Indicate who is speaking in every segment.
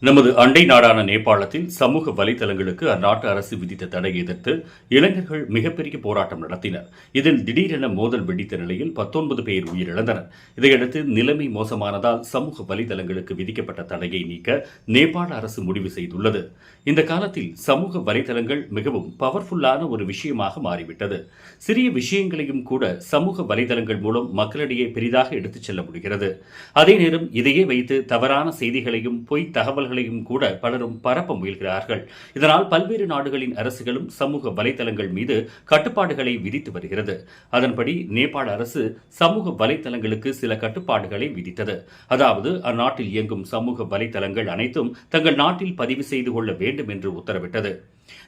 Speaker 1: நமது அண்டை நாடான நேபாளத்தில் சமூக வலைதளங்களுக்கு அந்நாட்டு அரசு விதித்த தடையை எதிர்த்து இளைஞர்கள் மிகப்பெரிய போராட்டம் நடத்தினர். இதில் திடீரென மோதல் வெடித்த நிலையில் பத்தொன்பது பேர் உயிரிழந்தனர். இதையடுத்து நிலைமை மோசமானதால் சமூக வலைதளங்களுக்கு விதிக்கப்பட்ட தடையை நீக்க நேபாள அரசு முடிவு செய்துள்ளது. இந்த காலத்தில் சமூக வலைதளங்கள் மிகவும் பவர்ஃபுல்லான ஒரு விஷயமாக மாறிவிட்டது. சிறிய விஷயங்களையும் கூட சமூக வலைதளங்கள் மூலம் மக்களிடையே பெரிதாக எடுத்துச் செல்ல முடிகிறது. அதே நேரம் இதையே வைத்து தவறான செய்திகளையும் பொய் தகவல் தகவல்களையும் கூட பலரும் பரப்ப முயல்கிறார்கள். இதனால் பல்வேறு நாடுகளின் அரசுகளும் சமூக வலைதளங்கள் மீது கட்டுப்பாடுகளை விதித்து வருகிறது. அதன்படி நேபாள அரசு சமூக வலைதளங்களுக்கு சில கட்டுப்பாடுகளை விதித்தது. அதாவது அந்நாட்டில் இயங்கும் சமூக வலைதளங்கள் அனைத்தும் தங்கள் நாட்டில் பதிவு செய்து கொள்ள வேண்டும் என்று உத்தரவிட்டது.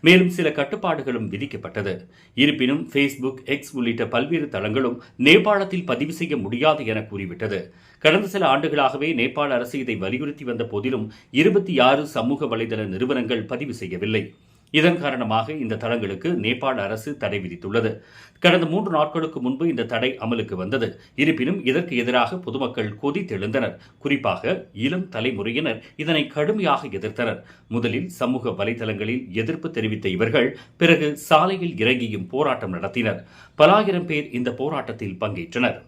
Speaker 1: மேலும் சில கட்டுப்பாடுகளும் விதிக்கப்பட்டது. இருப்பினும் ஃபேஸ்புக் எக்ஸ் உள்ளிட்ட பல்வேறு தளங்களும் நேபாளத்தில் பதிவு செய்ய முடியாது என கூறிவிட்டது. கடந்த சில ஆண்டுகளாகவே நேபாள அரசு இதை வலியுறுத்தி வந்த போதிலும் இரு இருபத்தி ஆறு சமூக வலைதள நிறுவனங்கள் பதிவு செய்யவில்லை. இதன் காரணமாக இந்த தளங்களுக்கு நேபாள அரசு தடை விதித்துள்ளது. கடந்த மூன்று நாட்களுக்கு முன்பு இந்த தடை அமலுக்கு வந்தது. இருப்பினும் இதற்கு எதிராக பொதுமக்கள் கொதித்தெழுந்தனர் குறிப்பாக இளம் தலைமுறையினர் இதனை கடுமையாக எதிர்த்தனர். முதலில் சமூக வலைதளங்களில் எதிர்ப்பு தெரிவித்த இவர்கள் பிறகு சாலையில் இறங்கியும் போராட்டம் நடத்தினர். பல ஆயிரம் பேர் இந்த போராட்டத்தில் பங்கேற்றனர்.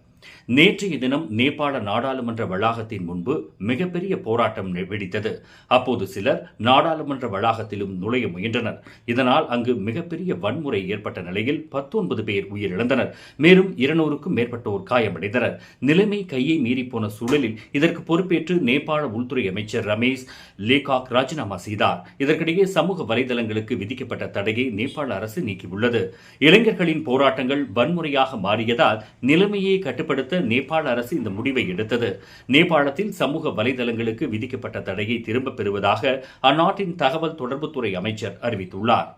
Speaker 1: நேற்றைய தினம் நேபாள நாடாளுமன்ற வளாகத்தின் முன்பு மிகப்பெரிய போராட்டம் வெடித்தது. அப்போது சிலர் நாடாளுமன்ற வளாகத்திலும் நுழைய முயன்றனர். இதனால் அங்கு மிகப்பெரிய வன்முறை ஏற்பட்ட நிலையில் பத்தொன்பது பேர் உயிரிழந்தனர். மேலும் இருநூறுக்கும் மேற்பட்டோர் காயமடைந்தனர். நிலைமை கையை மீறிப்போன சூழலில் இதற்கு பொறுப்பேற்று நேபாள உள்துறை அமைச்சர் ரமேஷ் லேகாக் ராஜினாமா செய்தார். இதற்கிடையே சமூக வலைதளங்களுக்கு விதிக்கப்பட்ட தடையை நேபாள அரசு நீக்கியுள்ளது. இளைஞர்களின் போராட்டங்கள் வன்முறையாக மாறியதால் நிலைமையை கட்டுப்படுத்த நேபாள அரசு இந்த முடிவை எடுத்தது. நேபாளத்தில் சமூக வலைதளங்களுக்கு விதிக்கப்பட்ட தடையை திரும்பப் பெறுவதாக அந்நாட்டின் தகவல் தொடர்புத்துறை அமைச்சர் அறிவித்துள்ளார்.